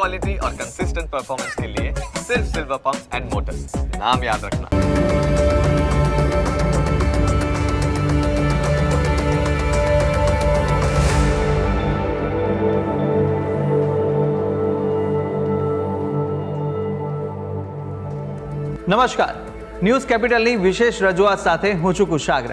Quality और consistent performance के लिए सिर्फ सिल्वर पंप्स एंड मोटर्स नाम याद रखना નમસ્કાર ન્યૂઝ કેપિટલની વિશેષ રજૂઆત સાથે હું છું કુશાગ્ર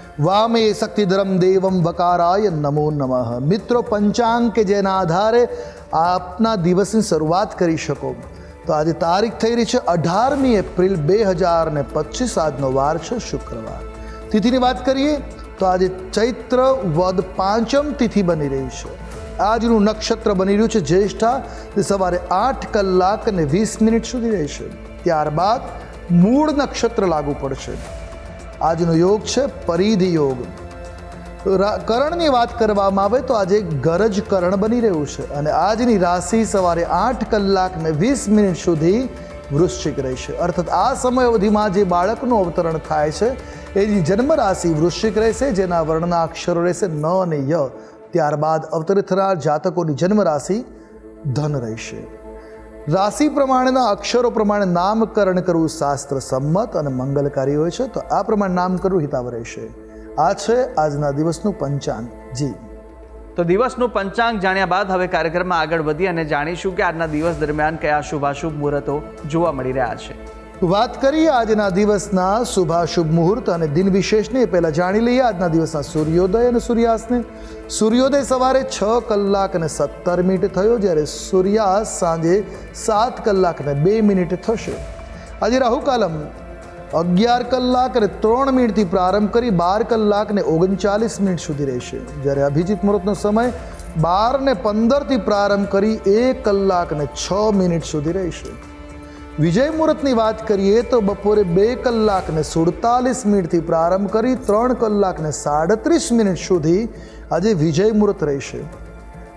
વામે શક્તિધરમ દેવમ વકારાય નમો નમઃ મિત્રો પંચાંગ કે જેના આધારે આપના દિવસની શરૂઆત કરી શકો તો આજે તારીખ થઈ રહી છે અઢારમી એપ્રિલ બે હજાર ને પચીસ આજનો વાર છે શુક્રવાર તિથિની વાત કરીએ તો આજે ચૈત્ર વદ પાંચમ તિથિ બની રહી છે આજનું નક્ષત્ર બની રહ્યું છે જ્યેષ્ઠા તે સવારે આઠ કલાક અને વીસ મિનિટ સુધી રહેશે ત્યારબાદ મૂળ નક્ષત્ર લાગુ પડશે આજનો યોગ છે પરિધિ યોગ. કરણની વાત કરવામાં આવે તો આજે ગરજ કરણ બની રહ્યું છે અને આજની રાશિ સવારે આઠ કલાક ને વીસ મિનિટ સુધી વૃશ્ચિક રહેશે અર્થાત આ સમય અવધિમાં જે બાળકનું અવતરણ થાય છે, એની જન્મ રાશિ વૃશ્ચિક રહેશે, જેના વર્ણના અક્ષરો રહેશે ન અને ય. ત્યારબાદ અવતરિત થનાર જાતકોની જન્મ રાશિ ધન રહેશે. રાશિ પ્રમાણેના અક્ષરો પ્રમાણે નામકરણ કરવું શાસ્ત્ર સંમત અને મંગલકારી હોય છે, તો આ પ્રમાણે નામ કરવું હિતાવ રહેશે. આ છે આજના દિવસનું પંચાંગ. જી. તો દિવસનું પંચાંગ જાણ્યા બાદ હવે કાર્યક્રમમાં આગળ વધી અને જાણીશું કે આજના દિવસ દરમિયાન કયા શુભાશુભ મુહૂર્તો જોવા મળી રહ્યા છે. વાત કરીએ આજના દિવસના શુભાશુભ મુહૂર્ત અને દિન વિશેષને. પહેલાં જાણી લઈએ આજના દિવસના સૂર્યોદય અને સૂર્યાસ્તને. સૂર્યોદય સવારે છ કલાક અને સત્તર મિનિટ થયો જ્યારે સૂર્યાસ્ત સાંજે સાત કલાક અને બે મિનિટ થશે. આજે રાહુકાલમ અગિયાર કલાક અને ત્રણ મિનિટથી પ્રારંભ કરી બાર કલાક ને ઓગણચાલીસ મિનિટ સુધી રહેશે. જ્યારે અભિજીત મુહૂર્તનો સમય બાર ને પંદરથી પ્રારંભ કરી એક કલાક ને છ મિનિટ સુધી રહેશે. વિજય મુહૂર્તની વાત કરીએ તો બપોરે બે કલાકને સુડતાલીસ મિનિટથી પ્રારંભ કરી ત્રણ કલાકને સાડત્રીસ મિનિટ સુધી આજે વિજય મુહૂર્ત રહેશે.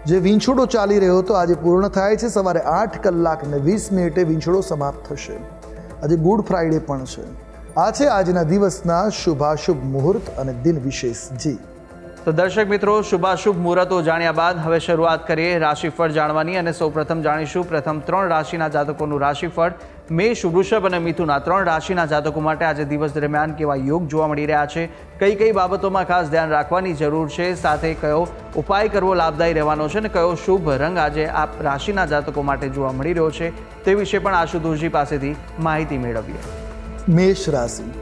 જે વીંછોડો ચાલી રહ્યો હતો આજે પૂર્ણ થાય છે. સવારે આઠ કલાકને વીસ મિનિટે વીંછોડો સમાપ્ત થશે. આજે ગુડ ફ્રાઈડે પણ છે. આ છે આજના દિવસના શુભાશુભ મુહૂર્ત અને દિન વિશેષ જી. તો દર્શક મિત્રો, શુભાશુભ મુહૂર્તો જાણ્યા બાદ હવે શરૂઆત કરીએ રાશિફળ જાણવાની અને સૌપ્રથમ જાણીશું પ્રથમ ત્રણ રાશિના જાતકોનું રાશિફળ. મેષ, વૃષભ અને મિથુન આ ત્રણ રાશિના જાતકો માટે આજે દિવસ દરમિયાન કેવા યોગ જોવા મળી રહ્યા છે, કઈ કઈ બાબતોમાં ખાસ ધ્યાન રાખવાની જરૂર છે, સાથે કયો ઉપાય કરવો લાભદાયી રહેવાનો છે અને કયો શુભ રંગ આજે આ રાશિના જાતકો માટે જોવા મળી રહ્યો છે તે વિશે પણ આશુતોષજી પાસેથી માહિતી મેળવીએ. મેષ રાશિ.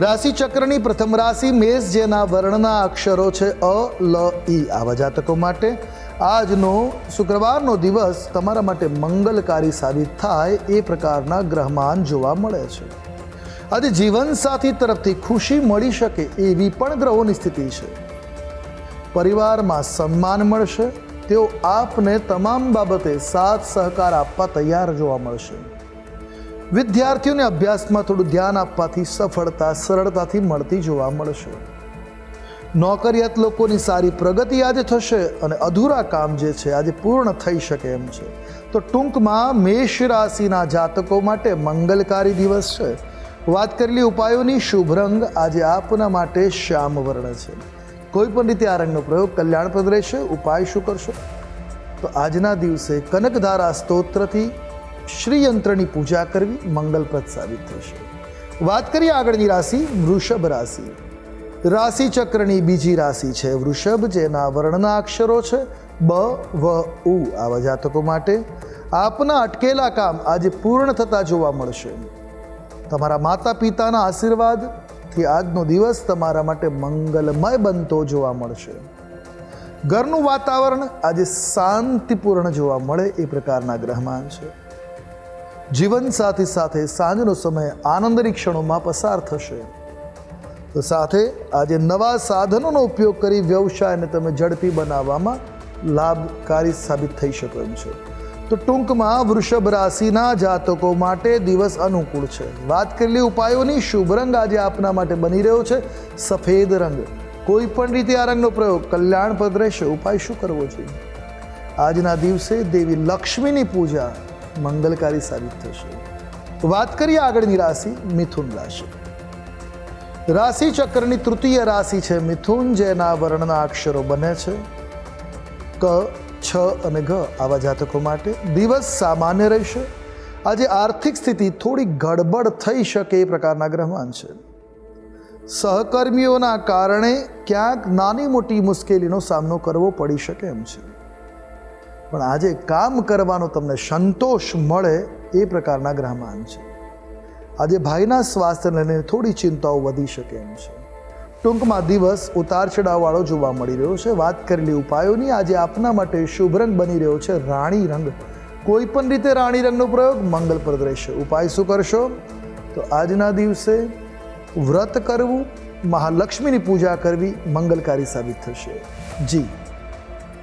રાશિ ચક્રની પ્રથમ રાશિ મેષ, જેના વર્ણના અક્ષરો છે અ, લ, ઈ. આવા જાતકો માટે આજનો શુક્રવારનો દિવસ તમારા માટે મંગલકારી સાબિત થાય એ પ્રકારના ગ્રહમાન જોવા મળે છે. આજે જીવનસાથી તરફથી ખુશી મળી શકે એવી પણ ગ્રહોની સ્થિતિ છે. પરિવારમાં સન્માન મળશે, તેઓ આપને તમામ બાબતે સાથ સહકાર આપવા તૈયાર જોવા મળશે. વિદ્યાર્થીઓને અભ્યાસમાં થોડું ધ્યાન આપવાથી સફળતા, સરળતાથી મળતી જોવા મળશે. નોકરિયાત લોકોની સારી પ્રગતિ આજે થશે અને અધૂરા કામ જે છે આજે પૂર્ણ થઈ શકે એમ છે. તો ટૂંકમાં મેષ રાશિના જાતકો માટે મંગલકારી દિવસ છે. વાત કરેલી ઉપાયોની શુભ રંગ આજે આપના માટે શ્યામ વર્ણ છે. કોઈ પણ રીતે આ રંગનો પ્રયોગ કલ્યાણપ્રદ રહેશે. ઉપાય શું કરશો? તો આજના દિવસે કનકધારા સ્તોત્રથી શ્રીયંત્રની પૂજા કરવી મંગલપ્રદ સાબિત થશે. વાત કરીએ આગળની રાશિ વૃષભ રાશિ. રાશિ ચક્રની બીજી રાશિ છે વૃષભ, જેના વર્ણના અક્ષરો છે બ, વ, ઉ. આવા જાતકો માટે આપના અટકેલા કામ આજે પૂર્ણ થતા જોવા મળશે. તમારા માતા પિતાના આશીર્વાદથી આજનો દિવસ તમારા માટે મંગલમય બનતો જોવા મળશે. ઘરનું વાતાવરણ આજે શાંતિપૂર્ણ જોવા મળે એ પ્રકારના ગ્રહમાન છે. જીવન સાથી સાથે સાંજનો સમય આનંદની ક્ષણોમાં પસાર થશે. તો સાથે આજે નવા સાધનોનો ઉપયોગ કરી વ્યવસાયને તમે ઝડપી બનાવવામાં લાભકારી સાબિત થઈ શકો એમ છે. તો ટૂંકમાં વૃષભ રાશિના જાતકો માટે દિવસ અનુકૂળ છે. વાત કરેલી ઉપાયોની, શુભ રંગ આજે આપના માટે બની રહ્યો છે. સફેદ રંગ. કોઈ પણ રીતે આ રંગનો પ્રયોગ કલ્યાણપ્રદ રહેશે. ઉપાય શું કરવો જોઈએ? આજના દિવસે દેવી લક્ષ્મીની પૂજા મંગલકારી સાબિત થશે. વાત કરીએ આગળની રાશિ, મિથુન રાશિ. રાશિ ચક્રની તૃતીય રાશિ છે મિથુન, જેના વર્ણના અક્ષરો બને છે. ક, છ અને ઘ આવા જાતકો માટે દિવસ સામાન્ય રહેશે. આજે આર્થિક સ્થિતિ થોડી ગડબડ થઈ શકે એ પ્રકારના ગ્રહમાન છે. સહકર્મીઓના કારણે ક્યાંક નાની મોટી મુશ્કેલીનો સામનો કરવો પડી શકે એમ છે. પણ આજે કામ કરવાનો તમને સંતોષ મળે એ પ્રકારના ગ્રહમાન છે. આજે ભાઈના સ્વાસ્થ્યને લઈને થોડી ચિંતાઓ વધી શકે એમ છે. ટૂંકમાં દિવસ ઉતાર ચઢાવવાળો જોવા મળી રહ્યો છે. વાત કરેલી ઉપાયોની આજે આપના માટે શુભ રંગ બની રહ્યો છે રાણી રંગ. કોઈ પણ રીતે રાણી રંગનો પ્રયોગ મંગલપ્રદ રહેશે. ઉપાય શું કરશો? તો આજના દિવસે વ્રત કરવું, મહાલક્ષ્મીની પૂજા કરવી મંગલકારી સાબિત થશે. જી.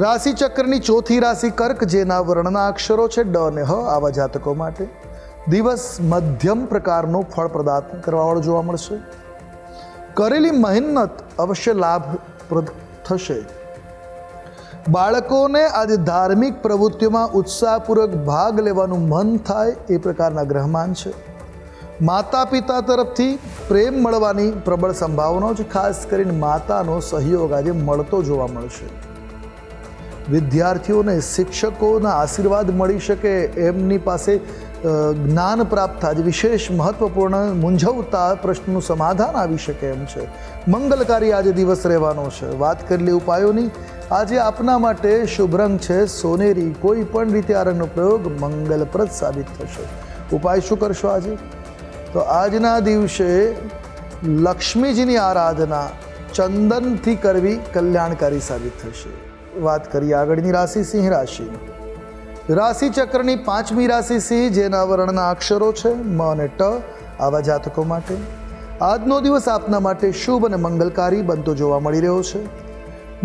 રાશિ ચક્રની ચોથી રાશિ કર્ક, જેના વર્ણના અક્ષરો છે ડ અને હ, આવા જાતકો માટે દિવસ મધ્યમ પ્રકારનો ફળ પ્રદાન કરવાવાળો જોવા મળશે. કરેલી મહેનત અવશ્ય લાભપ્રદ થશે. બાળકોને આજે ધાર્મિક પ્રવૃત્તિઓમાં ઉત્સાહપૂર્વક ભાગ લેવાનું મન થાય એ પ્રકારના ગ્રહમાન છે. માતા પિતા તરફથી પ્રેમ મળવાની પ્રબળ સંભાવનાઓ છે, ખાસ કરીને માતાનો સહયોગ આજે મળતો જોવા મળશે. વિદ્યાર્થીઓને શિક્ષકોના આશીર્વાદ મળી શકે એમની પાસે જ્ઞાન પ્રાપ્ત થાય, વિશેષ મહત્વપૂર્ણ મૂંઝવતા પ્રશ્નનું સમાધાન આવી શકે એમ છે. મંગલકારી આજે દિવસ રહેવાનો છે. વાત કરેલી ઉપાયોની. આજે આપના માટે શુભ રંગ છે. સોનેરી કોઈ પણ રીતે આ રંગનો પ્રયોગ મંગલપ્રદ સાબિત થશે. ઉપાય શું કરશો આજે? તો આજના દિવસે લક્ષ્મીજીની આરાધના ચંદનથી કરવી કલ્યાણકારી સાબિત થશે. વાત કરીએ આગળની રાશિ સિંહ રાશિ. રાશિ ચક્રની પાંચમી રાશિ સિંહ, જેના વર્ણના અક્ષરો છે મ અને ટ, આવા જાતકો માટે. આજનો દિવસ આપના માટે શુભ અને મંગલકારી બનતો જોવા મળી રહ્યો છે.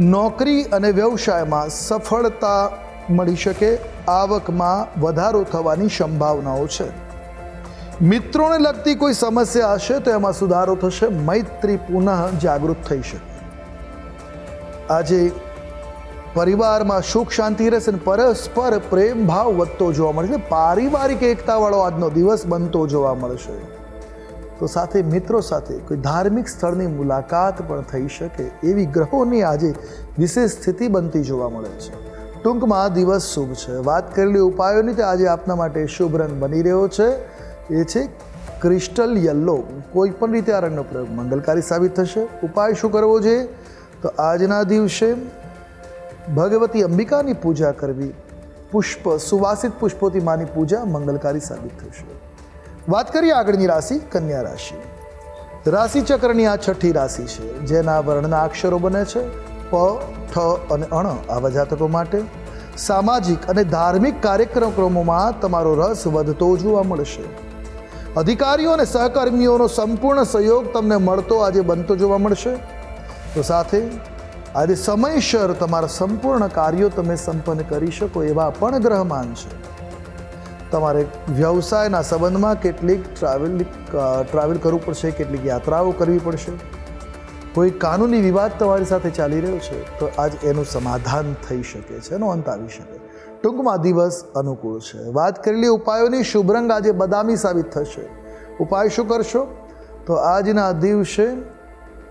નોકરી અને વ્યવસાયમાં સફળતા મળી શકે, આવકમાં વધારો થવાની સંભાવનાઓ છે. મિત્રોને લગતી કોઈ સમસ્યા હશે તો એમાં સુધારો થશે, મૈત્રી પુનઃ જાગૃત થઈ શકે. આજે પરિવારમાં સુખ શાંતિ રહેશે અને પરસ્પર પ્રેમ ભાવ વધતો જોવા મળશે પારિવારિક એકતાવાળો આજનો દિવસ બનતો જોવા મળશે. તો સાથે મિત્રો સાથે કોઈ ધાર્મિક સ્થળની મુલાકાત પણ થઈ શકે એવી ગ્રહોની આજે વિશેષ સ્થિતિ બનતી જોવા મળે છે. ટૂંકમાં દિવસ શુભ છે. વાત કરેલી ઉપાયોની તે આજે આપના માટે શુભ રંગ બની રહ્યો છે. એ છે ક્રિસ્ટલ યલો. કોઈ પણ રીતે આ રંગનો પ્રયોગ મંગલકારી સાબિત થશે. ઉપાય શું કરવો જોઈએ? તો આજના દિવસે ભગવતી અંબિકાની પૂજા કરવી, પુષ્પ, સુવાસિત પુષ્પોથી માની પૂજા મંગલકારી સાબિત થશે. વાત કરીએ આગળની રાશિ, કન્યા રાશિ. રાશિ ચક્રની આ છઠ્ઠી રાશિ છે, જેના વર્ણના અક્ષરો બને છે, પ, ઠ અને અણ આવા જાતકો માટે. સામાજિક અને ધાર્મિક કાર્યક્રમોમાં તમારો રસ વધતો જોવા મળશે. અધિકારીઓ અને સહકર્મીઓનો સંપૂર્ણ સહયોગ તમને મળતો આજે બનતો જોવા મળશે. તો સાથે આજે સમયસર તમારા સંપૂર્ણ કાર્યો તમે સંપન્ન કરી શકો એવા પણ ગ્રહમાન છે. તમારે વ્યવસાયના સંબંધમાં કેટલીક ટ્રાવેલ ટ્રાવેલ કરવું પડશે, કેટલીક યાત્રાઓ કરવી પડશે. કોઈ કાનૂની વિવાદ તમારી સાથે ચાલી રહ્યો છે, તો આજ એનું સમાધાન થઈ શકે છે, એનો અંત આવી શકે. ટૂંકમાં દિવસ અનુકૂળ છે. વાત કરેલી ઉપાયોની શુભ રંગ આજે બદામી સાબિત થશે. ઉપાય શું કરશો? તો આજના દિવસે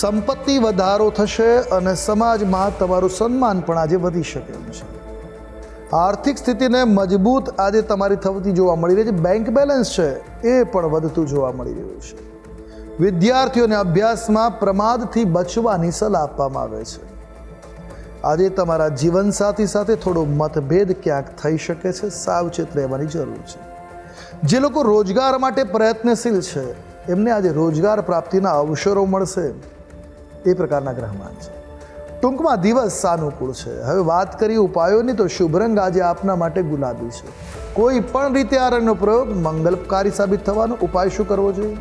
સંપત્તિ વધારો થશે અને સમાજમાં તમારું સન્માન પણ આજે વધી શકે એમ છે. આર્થિક સ્થિતિને મજબૂત આજે તમારી થતી જોવા મળી રહી છે. બેંક બેલેન્સ છે એ પણ વધતું જોવા મળી રહ્યું છે. વિદ્યાર્થીઓને અભ્યાસમાં પ્રમાદથી બચવાની સલાહ આપવામાં આવે છે. આજે તમારા જીવનસાથી સાથે થોડો મતભેદ ક્યાંક થઈ શકે છે, સાવચેત રહેવાની જરૂર છે. જે લોકો રોજગાર માટે પ્રયત્નશીલ છે, એમને આજે રોજગાર પ્રાપ્તિના અવસરો મળશે. એ પ્રકારના ગ્રહમાન છે. ટૂંકમાં દિવસ સાનુકૂળ છે. હવે વાત કરીએ ઉપાયોની તો શુભ રંગ આજે આપના માટે ગુલાબી છે. કોઈ પણ રીતે આ રંગનો પ્રયોગ મંગલકારી સાબિત થવાનો ઉપાય શું કરવો જોઈએ?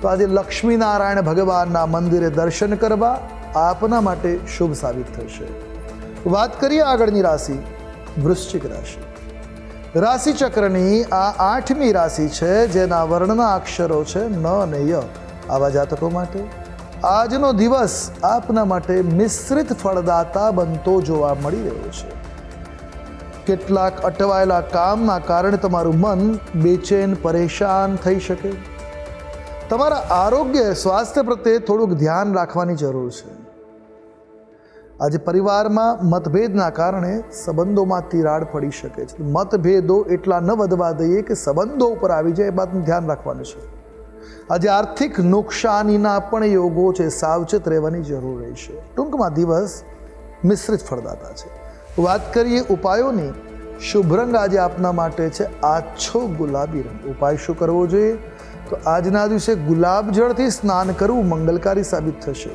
તો આજે લક્ષ્મીનારાયણ ભગવાનના મંદિરે દર્શન કરવા આપના માટે શુભ સાબિત થશે. વાત કરીએ આગળની રાશિ, વૃશ્ચિક રાશિ. રાશિ ચક્રની આ આઠમી રાશિ છે, જેના વર્ણના અક્ષરો છે ન અને ય. આવા જાતકો માટે આજનો દિવસ આપના માટે મિશ્રિત ફળદાતા બનતો જોવા મળી રહ્યો છે. કેટલાક અટવાયેલા કામના કારણે તમારું મન બેચેન પરેશાન થઈ શકે. તમારા આરોગ્ય, સ્વાસ્થ્ય પ્રત્યે થોડુંક ધ્યાન રાખવાની જરૂર છે. આજે પરિવારમાં મતભેદના કારણે સંબંધોમાં તિરાડ પડી શકે છે. મતભેદો એટલા ન વધવા દઈએ કે સંબંધો ઉપર આવી જાય એ બાતનું ધ્યાન રાખવાનું છે. આજે આર્થિક નુકસાનીના પણ યોગો છે, સાવચેત રહેવાની જરૂર રહેશે ટૂંકમાં દિવસ મિશ્રિત ફળદાતા છે. વાત કરીએ ઉપાયોની, શુભ રંગ આજે આપના માટે છે, આછો ગુલાબી રંગ. ઉપાય શું કરવો જોઈએ? તો આજના દિવસે ગુલાબ જળથી સ્નાન કરવું મંગલકારી સાબિત થશે.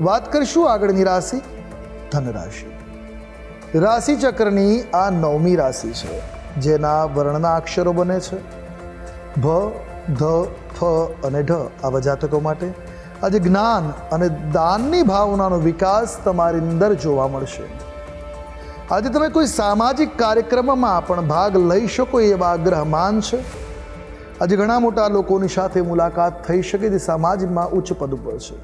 વાત કરીશું આગળની રાશિ, ધનરાશિ. રાશિ ચક્રની આ નવમી રાશિ છે, જેના વર્ણના અક્ષરો બને છે. ભ ધ ફ અને ઢ આવા જાતકો માટે. આજે જ્ઞાન અને દાનની ભાવનાનો વિકાસ તમારી અંદર જોવા મળશે. આજે તમે કોઈ સામાજિક કાર્યક્રમમાં પણ ભાગ લઈ શકો એવા આગ્રહમાન છે. આજે ઘણા મોટા લોકોની સાથે મુલાકાત થઈ શકે જે સમાજમાં ઉચ્ચ પદ ઉપર છે.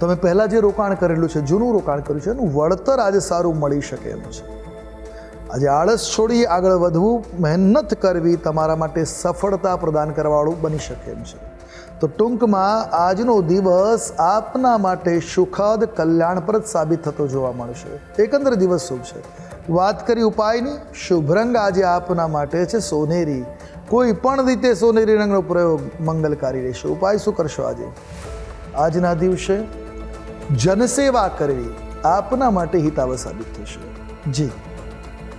તમે પહેલાં જે રોકાણ કરેલું છે, જૂનું રોકાણ કર્યું છે, એનું વળતર આજે સારું મળી શકે એમ છે. આજે આળસ છોડી આગળ વધવું, મહેનત કરવી તમારા માટે સફળતા પ્રદાન કરવાવાળું બની શકે એમ છે. તો ટૂંકમાં આજનો દિવસ આપના માટે સુખદ, કલ્યાણપ્રદ સાબિત થતો જોવા મળશે. એકંદર દિવસ શુભ છે? વાત કરી ઉપાયની? શુભ રંગ આજે આપના માટે છે સોનેરી. કોઈ પણ રીતે સોનેરી રંગનો પ્રયોગ મંગલકારી રહેશે. ઉપાય શું કરશો આજે? આજના દિવસે જનસેવા કરવી આપના માટે હિતાવ સાબિત થશે. જી.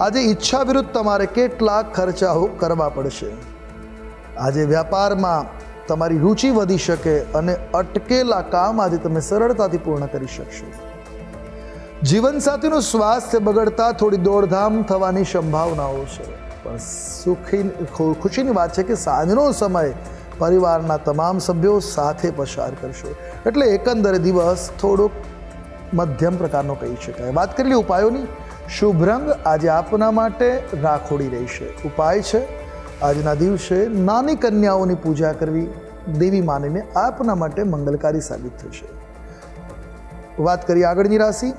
આજે ઈચ્છા વિરુદ્ધ તમારે કેટલા ખર્ચાઓ કરવા પડશે? આજે વ્યાપારમાં તમારી રુચિ વધી શકે અને અટકેલા કામ આજે તમે સરળતાથી પૂર્ણ કરી શકશો. જીવનસાથીનું સ્વાસ્થ્ય બગડતા થોડી દોડધામ થવાની સંભાવનાઓ છે. પણ સુખી ખુશીની વાત છે કે સાંજનો સમય પરિવારના તમામ સભ્યો સાથે પસાર કરશો. એટલે એકંદરે દિવસ થોડોક મધ્યમ પ્રકારનો કહી શકાય. વાત કરી લઈએ ઉપાયોની? શુભ રંગ આજે આપના માટે રાખોડી રહેશે ઉપાય છે, આજના દિવસે નાની કન્યાઓની પૂજા કરવી. દેવી માનીને આપના માટે મંગલકારી સાબિત થશે. વાત કરીએ આગળની રાશિ,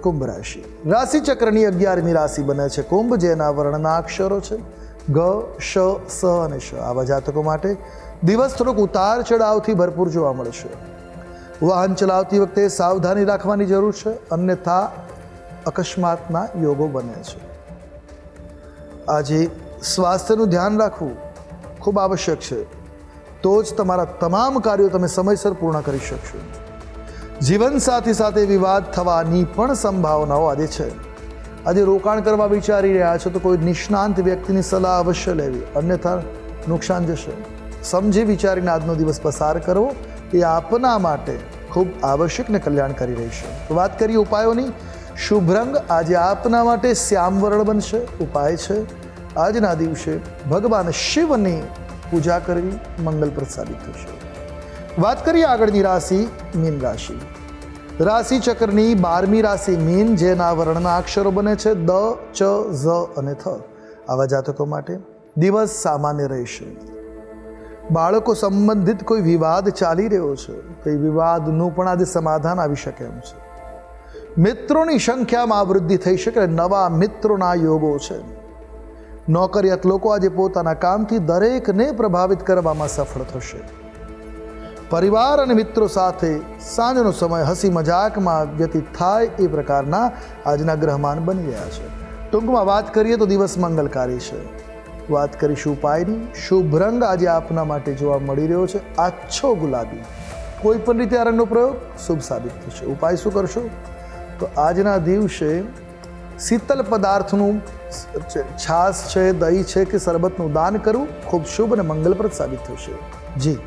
કુંભ રાશિ. રાશિ ચક્રની અગિયારમી રાશિ બને છે કુંભ, જેના વર્ણના અક્ષરો છે. ગ, શ, સ અને શ. આવા જાતકો માટે દિવસ થોડોક ઉતાર ચઢાવથી ભરપૂર જોવા મળશે વાહન ચલાવતી વખતે સાવધાની રાખવાની જરૂર છે. અન્યથા અકસ્માતના યોગો બને છે. આજે સ્વાસ્થ્યનું ધ્યાન રાખવું ખૂબ આવશ્યક છે. તો જ તમારા તમામ કાર્યો તમે સમયસર પૂર્ણ કરી શકશો. જીવનસાથી સાથે વિવાદ થવાની પણ સંભાવનાઓ આજે છે. આજે રોકાણ કરવા વિચારી રહ્યા છો તો કોઈ નિષ્ણાંત વ્યક્તિની સલાહ અવશ્ય લેવી. અન્યથા નુકસાન જશે. સમજી વિચારીને આજનો દિવસ પસાર કરવો એ આપના માટે ખૂબ આવશ્યક ને કલ્યાણકારી રહેશે. વાત કરીએ ઉપાયોની. શુભ રંગ આજે આપના માટે શ્યામ વર્ણ બનશે, ઉપાય છે. આજના દિવસે ભગવાન શિવની પૂજા કરવી મંગલપ્રદ સાબિત થશે. વાત કરીએ આગળની રાશિ, મીન રાશિ. રાશિ ચક્રની બારમી રાશિ મીન, જેના વર્ણના અક્ષરો બને છે દ, ચ, ઝ અને થ. આવા જાતકો માટે દિવસ સામાન્ય રહેશે. બાળકો સંબંધિત કોઈ વિવાદ ચાલી રહ્યો છે, તો એ વિવાદનું પણ આજે સમાધાન આવી શકે એમ છે. મિત્રોની સંખ્યામાં વૃદ્ધિ થઈ શકે નવા મિત્રોના યોગો છે. નોકરિયાત લોકો આજે પોતાના કામથી દરેકને પ્રભાવિત કરવામાં સફળ થશે. પરિવાર અને મિત્રો સાથે સાંજનો સમય હસી મજાકમાં વ્યતીત થાય એ પ્રકારના આજના ગ્રહમાન બની રહ્યા છે. ટૂંકમાં વાત કરીએ તો દિવસ મંગલકારી છે. વાત કરીશું ઉપાયની. શુભ રંગ આજે આપના માટે જોવા મળી રહ્યો છે. આછો ગુલાબી. કોઈ પણ રીતે આ રંગનો પ્રયોગ શુભ સાબિત થશે. ઉપાય શું કરશો? તો આજના દિવસે શીતલ પદાર્થનું છાશ છે દહીં છે કે શરબતનું દાન કરવું ખૂબ શુભ અને મંગલપ્રદ સાબિત થશે. જી.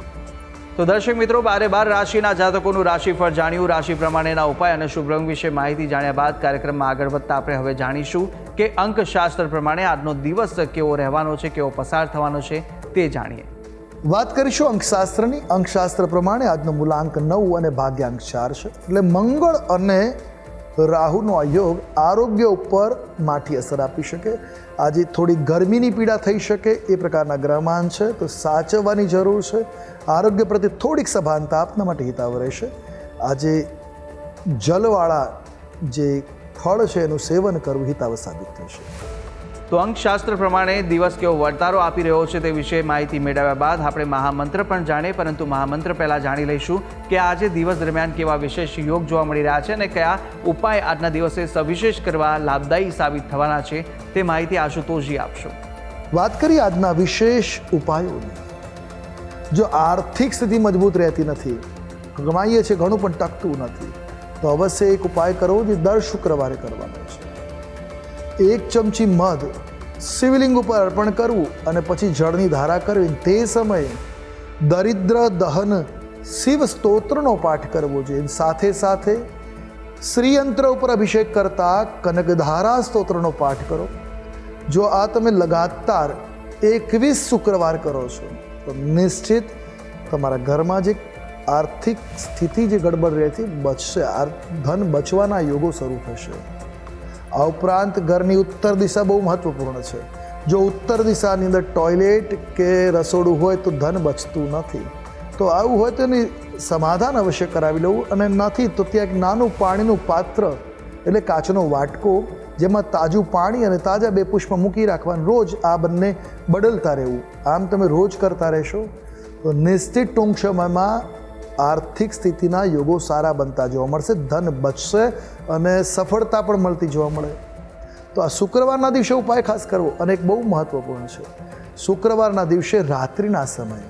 તો દર્શક મિત્રો બારે બાર રાશિના જાતકોનું રાશિફળ જાણ્યું. રાશિ પ્રમાણેના ઉપાય અને શુભ રંગ વિશે માહિતી જાણ્યા બાદ કાર્યક્રમમાં આગળ વધતા આપણે હવે જાણીશું કે અંકશાસ્ત્ર પ્રમાણે આજનો દિવસ કેવો રહેવાનો છે કેવો પસાર થવાનો છે તે જાણીએ. વાત કરીશું અંકશાસ્ત્રની. અંકશાસ્ત્ર પ્રમાણે આજનો મૂલાંક નવ અને ભાગ્યાંક ચાર છે. એટલે મંગળ અને રાહુનો આ યોગ આરોગ્ય ઉપર માઠી અસર આપી શકે. આજે થોડી ગરમીની પીડા થઈ શકે એ પ્રકારના ગ્રહમાન છે, તો સાચવવાની જરૂર છે. આરોગ્ય પ્રત્યે થોડીક સભાનતા આપના માટે હિતાવ રહેશે. આજે જલવાળા જે ફળ છે એનું સેવન કરવું હિતાવ સાબિત થશે. તો અંકશાસ્ત્ર પ્રમાણે દિવસ કેવો વર્તારો આપી રહ્યો છે તે વિશે માહિતી મેળવ્યા બાદ આપણે મહામંત્ર પણ જાણીએ, પરંતુ મહામંત્ર પહેલાં જાણી લઈશું કે આજે દિવસ દરમિયાન કેવા વિશેષ યોગ જોવા મળી રહ્યા છે અને કયા ઉપાય આજના દિવસે સવિશેષ કરવા લાભદાયી સાબિત થવાના છે તે માહિતી આશુતોષજી આપશો. વાત કરીએ આજના વિશેષ ઉપાયોની. જો આર્થિક સ્થિતિ મજબૂત રહેતી નથી, કમાઈએ છીએ ઘણું પણ ટકતું નથી, તો અવશ્ય એક ઉપાય કરવો જે દર શુક્રવારે કરવાનો એક ચમચી મધ શિવલિંગ ઉપર અર્પણ કરવું અને પછી જળની ધારા કરવી તે સમયે દરિદ્ર દહન શિવ સ્તોત્રનો પાઠ કરવો જોઈએ. સાથે સાથે શ્રીયંત્ર ઉપર અભિષેક કરતા કનકધારા સ્તોત્રનો પાઠ કરો. જો આ તમે લગાતાર એકવીસ શુક્રવાર કરો છો, તો નિશ્ચિત તમારા ઘરમાં જે આર્થિક સ્થિતિ જે ગડબડ રહેતી, બચશે. આ ધન બચવાના યોગો શરૂ થશે. આ ઉપરાંત ઘરની ઉત્તર દિશા બહુ મહત્વપૂર્ણ છે. જો ઉત્તર દિશાની અંદર ટોયલેટ કે રસોડું હોય તો ધન બચતું નથી. તો આવું હોય તો એની સમાધાન અવશ્ય કરાવી લેવું અને નથી તો ત્યાં એક નાનું પાણીનું પાત્ર એટલે કાચનો વાટકો જેમાં તાજું પાણી અને તાજા બે પુષ્પ મૂકી રાખવાનું રોજ આ બંને બદલતા રહેવું. આમ તમે રોજ કરતા રહેશો. તો નિશ્ચિત ટૂંક સમયમાં આર્થિક સ્થિતિના યોગો સારા બનતા જોવા મળશે, ધન બચશે અને સફળતા પણ મળતી જોવા મળે. તો આ શુક્રવારના દિવસે ઉપાય ખાસ કરવો અને એક બહુ મહત્વપૂર્ણ છે. શુક્રવારના દિવસે રાત્રિના સમયે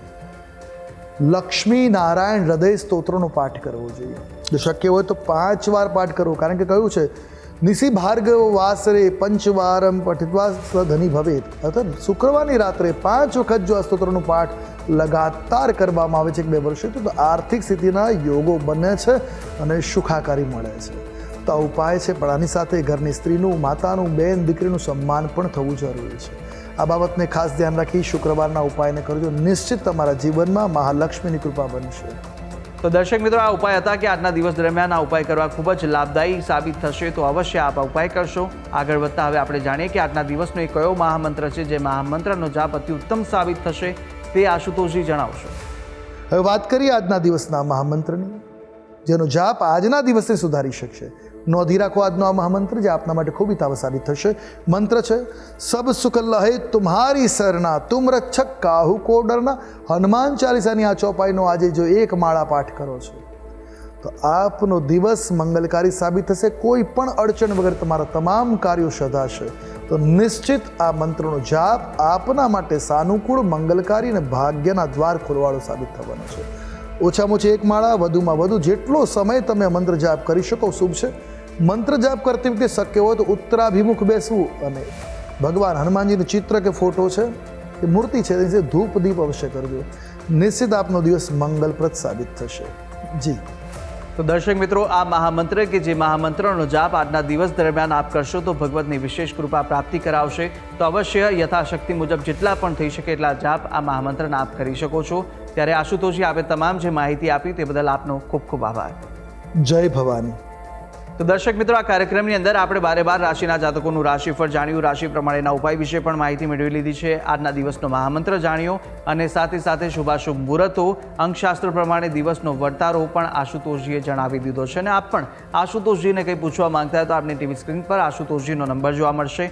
લક્ષ્મી નારાયણ હૃદય સ્તોત્રનો પાઠ કરવો જોઈએ. જો શક્ય હોય તો પાંચ વાર પાઠ કરવો, કારણ કે કહ્યું છે નિશી ભાર્ગવ પંચવારમ પઠિત્વા સધની ભવેત. અર્થાત શુક્રવારની રાત્રે પાંચ વખત જો આ સ્તોત્રનું પાઠ લગાતાર કરવામાં આવે છે એક બે વર્ષે તો આર્થિક સ્થિતિના યોગો બને છે અને સુખાકારી મળે છે. તો આ ઉપાય છે, પણ આની સાથે ઘરની સ્ત્રીનું, માતાનું, બેન, દીકરીનું સન્માન પણ થવું જરૂરી છે. આ બાબતને ખાસ ધ્યાન રાખી શુક્રવારના ઉપાયને કરજો. નિશ્ચિત તમારા જીવનમાં મહાલક્ષ્મીની કૃપા બનશે. તો દર્શક મિત્રો, આ ઉપાય હતા કે આજના દિવસ દરમિયાન આ ઉપાય કરવા ખૂબ જ લાભદાયી સાબિત થશે તો અવશ્ય આપ ઉપાય કરશો. આગળ વધતા હવે આપણે જાણીએ કે આજના દિવસનો એ કયો મહામંત્ર છે જે મહામંત્રનો જાપ અતિ ઉત્તમ સાબિત થશે તે આશુતોષજી જણાવશો. હવે વાત કરીએ આજના દિવસના મહામંત્રની. જેનો જાપ આજના દિવસે સુધારી શકશે. નોંધી રાખો આજનો આ મહામંત્ર જે આપના માટે ખૂબ હિતાવ સાબિત થશે. મંત્ર છે, સબ સુખ લહે તુમ્હારી સરના તુમ રક્ષક કાહુ કો ડરના. હનુમાન ચાલીસાની આ ચોપાઈનો આજે જો એક માળા પાઠ કરો છો, તો આપનો દિવસ મંગલકારી સાબિત થશે. કોઈ પણ અડચણ વગર તમારા તમામ કાર્યો સધાશે તો નિશ્ચિત આ મંત્રનો જાપ આપના માટે સાનુકૂળ, મંગલકારી અને ભાગ્યના દ્વાર ખોલવાળો સાબિત થવાનો છે. ઓછામાં ઓછી એક માળા, વધુમાં વધુ જેટલો સમય તમે મંત્ર જાપ કરી શકો, શુભ છે. મંત્ર જાપ કરતી વખતે શક્ય હોય તો ઉત્તરાભિમુખ બેસવું અને ભગવાન હનુમાનજીનું ચિત્ર કે ફોટો છે કે મૂર્તિ છે તેની ધૂપ દીપ અવશ્ય કરજો. નિશ્ચિત આપનો દિવસ મંગલપ્રદ સાબિત થશે. જી. તો દર્શક મિત્રો, આ મહામંત્ર કે જે મહામંત્રનો જાપ આજના દિવસ દરમિયાન આપ કરશો તો ભગવતની વિશેષ કૃપા પ્રાપ્તિ કરાવશે. તો અવશ્ય યથાશક્તિ મુજબ જેટલા પણ થઈ શકે એટલા જાપ આ મહામંત્રના આપ કરી શકો છો. ત્યારે આશુતોષજી આપે તમામ જે માહિતી આપી તે બદલ આપનો ખૂબ ખૂબ આભાર. જય ભવાની. તો દર્શક મિત્રો આ કાર્યક્રમની અંદર આપણે બારે બાર રાશિના જાતકોનું રાશિફળ જાણ્યું. રાશિ પ્રમાણેના ઉપાય વિશે પણ માહિતી મેળવી લીધી છે. આજના દિવસનો મહામંત્ર જાણ્યો અને સાથે સાથે શુભાશુભ મુહૂર્તો અંકશાસ્ત્ર પ્રમાણે દિવસનો વર્તારો પણ આશુતોષજીએ જણાવી દીધો છે. અને આપ પણ આશુતોષજીને કંઈ પૂછવા માંગતા હોય તો આપની ટીવી સ્ક્રીન પર આશુતોષજીનો નંબર જોવા મળશે.